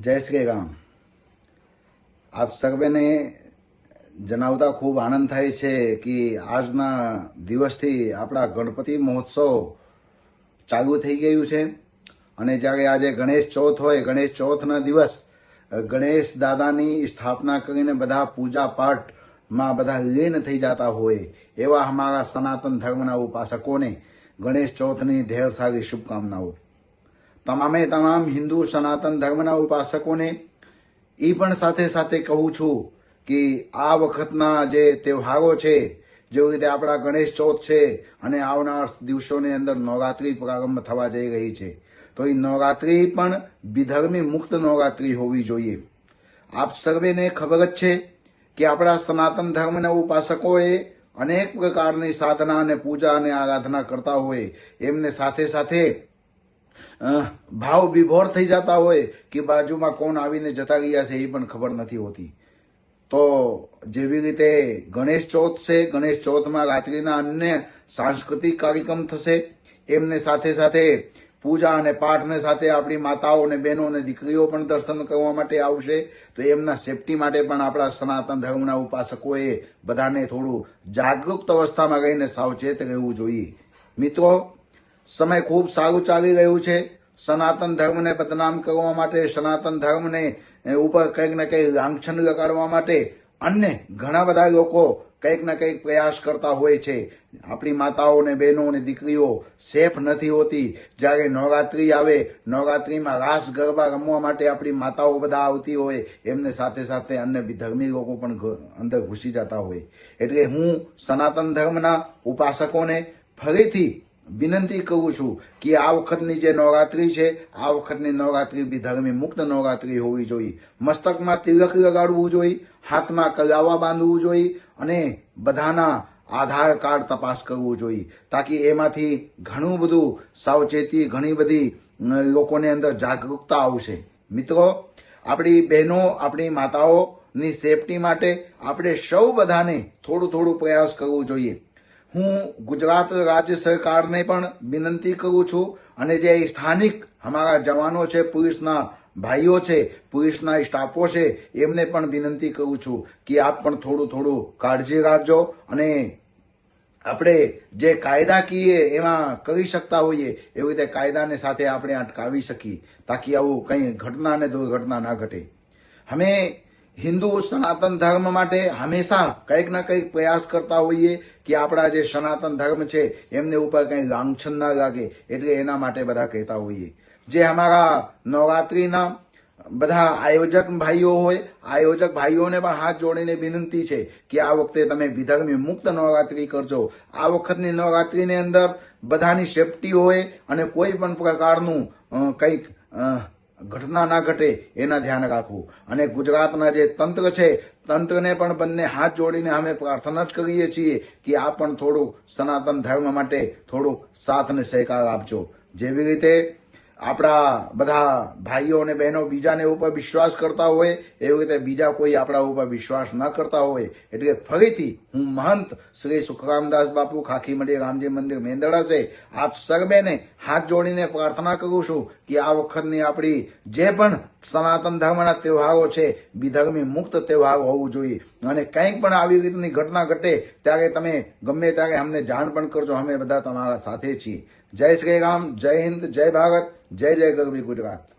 જય શ્રી રામ આપ સર્વેને જણાવતા ખૂબ આનંદ થાય છે કે આજના દિવસથી આપણા ગણપતિ મહોત્સવ ચાલુ થઈ ગયું છે અને જ્યારે આજે ગણેશ ચોથ હોય ગણેશ ચોથના દિવસ ગણેશ દાદાની સ્થાપના કરીને બધા પૂજા પાઠમાં બધા લીન થઈ જતા હોય, એવા અમારા સનાતન ધર્મના ઉપાસકોને ગણેશ ચોથની ઢેર સારી શુભકામનાઓ. તમામે તમામ હિન્દુ સનાતન ધર્મના ઉપાસકોને એ પણ સાથે સાથે કહું છું કે આ વખતના જે તહેવારો છે, જેવી રીતે આપણા ગણેશ ચોથ છે અને આવનાર દિવસોની અંદર નવરાત્રિ પ્રારંભ થવા જઈ રહી છે, તો એ નવરાત્રિ પણ વિધર્મી મુક્ત નવરાત્રિ હોવી જોઈએ. આપ સર્વેને ખબર જ છે કે આપણા સનાતન ધર્મના ઉપાસકોએ અનેક પ્રકારની સાધના અને પૂજા અને આરાધના કરતા હોય, એમને સાથે સાથે ભાવ વિભોર થઈ જતા હોય કે બાજુમાં કોણ આવીને જતા ગયા છે એ પણ ખબર નથી હોતી. તો જેવી રીતે ગણેશ ચોથ છે, ગણેશ ચોથમાં રાત્રિના અન્ય સાંસ્કૃતિક કાર્યક્રમ થશે, એમને સાથે સાથે પૂજા અને પાઠને સાથે આપણી માતાઓ અને બહેનો અને દીકરીઓ પણ દર્શન કરવા માટે આવશે. તો એમના સેફટી માટે પણ આપણા સનાતન ધર્મના ઉપાસકોએ બધાને થોડું જાગૃત અવસ્થામાં રહીને સાવચેત રહેવું જોઈએ. મિત્રો સમય ખૂબ સારું ચાલી રહ્યું છે. સનાતન ધર્મને બદનામ કરવા માટે, સનાતન ધર્મને ઉપર કંઈક ને કંઈક લાંછન લગાડવા માટે અન્ય ઘણા બધા લોકો કંઈક ને કંઈક પ્રયાસ કરતા હોય છે. આપણી માતાઓ ને બહેનો અને દીકરીઓ સેફ નથી હોતી. જ્યારે નવરાત્રી આવે, નવરાત્રીમાં રાસ ગરબા રમવા માટે આપણી માતાઓ બધા આવતી હોય, એમને સાથે સાથે અન્ય ધર્મી લોકો પણ અંદર ઘૂસી જતા હોય. એટલે હું સનાતન ધર્મના ઉપાસકોને ફરીથી વિનંતી કહું છું કે આ વખતની જે નવરાત્રી છે, આ વખતની નવરાત્રી બી ધર્મી મુક્ત નવરાત્રી હોવી જોઈએ. મસ્તકમાં તિલક લગાડવું જોઈએ, હાથમાં કલાવા બાંધવું જોઈએ અને બધાના આધાર કાર્ડ તપાસ કરવું જોઈએ, તાકી એમાંથી ઘણું બધું સાવચેતી ઘણી બધી લોકોની અંદર જાગૃતતા આવશે. મિત્રો, આપણી બહેનો, આપણી માતાઓની સેફટી માટે આપણે સૌ બધાને થોડું થોડું પ્રયાસ કરવું જોઈએ. હું ગુજરાત રાજ્ય સરકારને પણ વિનંતી કરું છું અને જે સ્થાનિક અમારા જવાનો છે, પોલીસના ભાઈઓ છે, પોલીસના સ્ટાફો છે, એમને પણ વિનંતી કરું છું કે આપ પણ થોડું થોડું કાળજી રાખજો અને આપણે જે કાયદાકીય એમાં કરી શકતા હોઈએ એવી રીતે કાયદાને સાથે આપણે અટકાવી શકીએ, તાકી આવું કંઈ ઘટના અને દુર્ઘટના ના ઘટે. અમે હિન્દુ સનાતન ધર્મ માટે હંમેશા કંઈક ના કંઈક પ્રયાસ કરતા હોઈએ કે આપણા જે સનાતન ધર્મ છે, એમને ઉપર કંઈ લાંછન ના લાગે એટલે એના માટે બધા કહેતા હોઈએ. જે અમારા નવરાત્રિના બધા આયોજક ભાઈઓ હોય, આયોજક ભાઈઓને પણ હાથ જોડીને વિનંતી છે કે આ વખતે તમે વિધર્મી મુક્ત નવરાત્રી કરજો. આ વખતની નવરાત્રીની અંદર બધાની સેફટી હોય અને કોઈ પણ પ્રકારનું કંઈક ઘટના ના ઘટે એના ધ્યાન રાખવું. અને ગુજરાતના જે તંત્ર છે, તંત્રને પણ બંને હાથ જોડીને અમે પ્રાર્થના જ કરીએ છીએ કે આ પણ થોડું સનાતન ધર્મ માટે થોડું સાથ અને સહકાર આપજો. જેવી રીતે આપણા બધા ભાઈઓ અને બહેનો બીજાને ઉપર વિશ્વાસ કરતા હોય, એવી રીતે બીજા કોઈ આપણા ઉપર વિશ્વાસ ન કરતા હોય, એટલે ફરીથી હું મહંત શ્રી સુખરામદાસ બાપુ ખાખીમડી રામજી મંદિર મેંદડા છે. આપ સર્વેને હાથ જોડીને પ્રાર્થના કરું છું કે આ વખતની આપણી જે પણ સનાતન ધર્મના તહેવારો છે, વિધર્મી મુક્ત તહેવાર હોવું જોઈએ. અને કંઈક પણ આવી રીતની ઘટના ઘટે, ત્યારે તમે ગમે ત્યારે અમને જાણ પણ કરજો. અમે બધા તમારા સાથે છીએ. જય શ્રી રામ, જય હિન્દ, જય ભારત, જય જય ગરબી ગુજરાત.